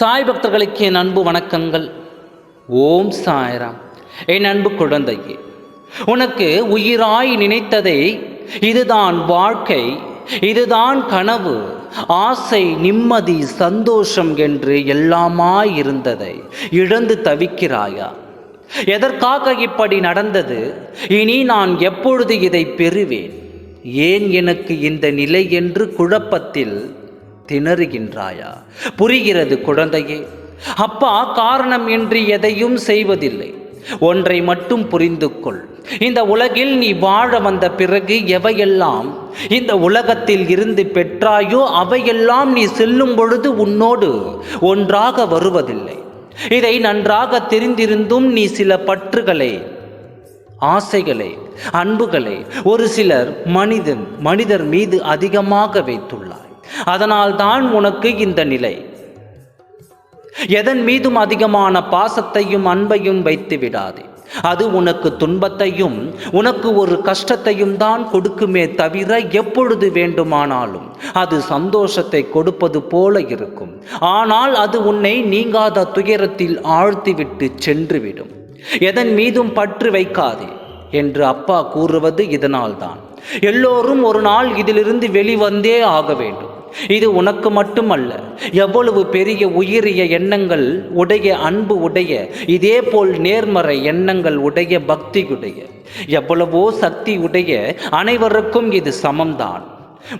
சாய் பக்தர்களுக்கு என் அன்பு வணக்கங்கள். ஓம் சாய்ராம். என் அன்பு குழந்தையே உனக்கு உயிராய் நினைத்ததை இதுதான் வாழ்க்கை இதுதான் கனவு ஆசை நிம்மதி சந்தோஷம் என்று எல்லாமாய் இருந்ததை இழந்து தவிக்கிறாயா? எதற்காக இப்படி நடந்தது? இனி நான் எப்பொழுது இதை பெறுவேன்? ஏன் எனக்கு இந்த நிலை என்று குழப்பத்தில் திணறுகின்றாயா? புரிகிறது குழந்தையே அப்பா காரணம் இன்றி எதையும் செய்வதில்லை. ஒன்றை மட்டும் புரிந்து கொள். இந்த உலகில் நீ வாழ வந்த பிறகு எவையெல்லாம் இந்த உலகத்தில் இருந்து பெற்றாயோ அவையெல்லாம் நீ செல்லும் பொழுது உன்னோடு ஒன்றாக வருவதில்லை. இதை நன்றாக தெரிந்திருந்தும் நீ சில பற்றுகளை ஆசைகளை அன்புகளை ஒரு சிலர் மனிதன் மனிதர் மீது அதிகமாக வைத்துள்ளார். அதனால் தான் உனக்கு இந்த நிலை. எதன் மீதும் அதிகமான பாசத்தையும் அன்பையும் வைத்து விடாதே. அது உனக்கு துன்பத்தையும் உனக்கு ஒரு கஷ்டத்தையும் தான் கொடுக்குமே தவிர எப்பொழுது வேண்டுமானாலும் அது சந்தோஷத்தை கொடுப்பது போல இருக்கும். ஆனால் அது உன்னை நீங்காத துயரத்தில் ஆழ்த்திவிட்டு சென்றுவிடும். எதன் மீதும் பற்று வைக்காதே என்று அப்பா கூறுவது இதனால்தான். எல்லோரும் ஒரு நாள் இதிலிருந்து வெளிவந்தே ஆக வேண்டும். இது உனக்கு மட்டுமல்ல. எவ்வளவு பெரிய உயிரிய எண்ணங்கள் உடைய அன்பு உடைய இதே போல் நேர்மறை எண்ணங்கள் உடைய பக்தியுடைய எவ்வளவோ சக்தி உடைய அனைவருக்கும் இது சமம்தான்.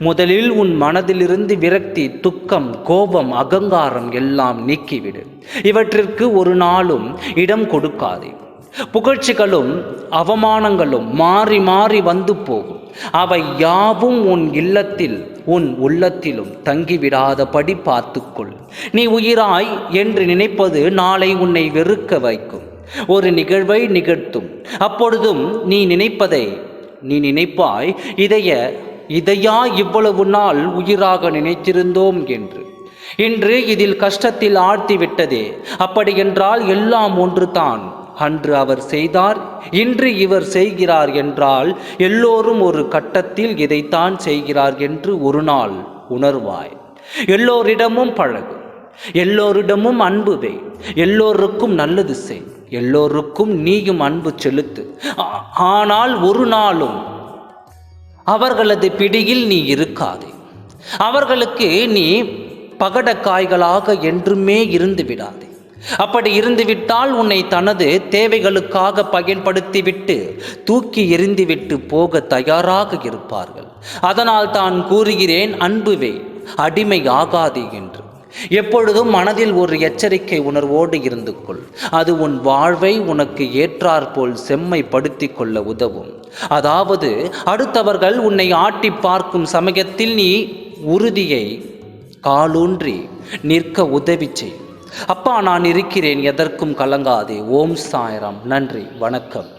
முதலில் உன் மனதிலிருந்து விரக்தி துக்கம் கோபம் அகங்காரம் எல்லாம் நீக்கிவிடு. இவற்றிற்கு ஒரு நாளும் இடம் கொடுக்காதே. புகழ்ச்சிகளும் அவமானங்களும் மாறி மாறி வந்து போகும். அவை யாவும் உன் இல்லத்தில் உன் உள்ளத்திலும் தங்கிவிடாதபடி பார்த்துக்கொள். நீ உயிராய் என்று நினைப்பது நாளை உன்னை வெறுக்க வைக்கும். ஒரு நிகழ்வை நிகழ்த்தும். அப்பொழுதும் நீ நினைப்பதை நீ நினைப்பாய். இதைய இதையா இவ்வளவு நாள் உயிராக நினைத்திருந்தோம் என்று. இன்று இதில் கஷ்டத்தில் ஆழ்த்தி விட்டதே. அப்படியென்றால் எல்லாம் ஒன்று தான் அன்று அவர் செய்தார் இன்று இவர் செய்கிறார் என்றால் எல்லோரும் ஒரு கட்டத்தில் இதைத்தான் செய்கிறார் என்று ஒரு நாள் உணர்வாய். எல்லோரிடமும் பழகு எல்லோரிடமும் அன்பு வை எல்லோருக்கும் நல்லது செய் எல்லோருக்கும் நீயும் அன்பு செலுத்து. ஆனால் ஒரு நாளும் அவர்களது பிடியில் நீ இருக்காதே. அவர்களுக்கு நீ பகடக்காய்களாக என்றுமே இருந்து விடாதே. அப்படி இருந்துவிட்டால் உன்னை தனது தேவைகளுக்காக பயன்படுத்திவிட்டு தூக்கி எறிந்துவிட்டு போக தயாராக இருப்பார்கள். அதனால் தான் கூறுகிறேன் அன்புவே அடிமை ஆகாது என்று. எப்பொழுதும் மனதில் ஒரு எச்சரிக்கை உணர்வோடு இருந்து கொள். அது உன் வாழ்வை உனக்கு ஏற்றாற்போல் செம்மைப்படுத்திக் கொள்ள உதவும். அதாவது அடுத்தவர்கள் உன்னை ஆட்டி பார்க்கும் சமயத்தில் நீ உறுதியை காலூன்றி நிற்க உதவி செய். அப்பா நான் இருக்கிறேன் எதற்கும் கலங்காதே. ஓம் சாய்ராம். நன்றி வணக்கம்.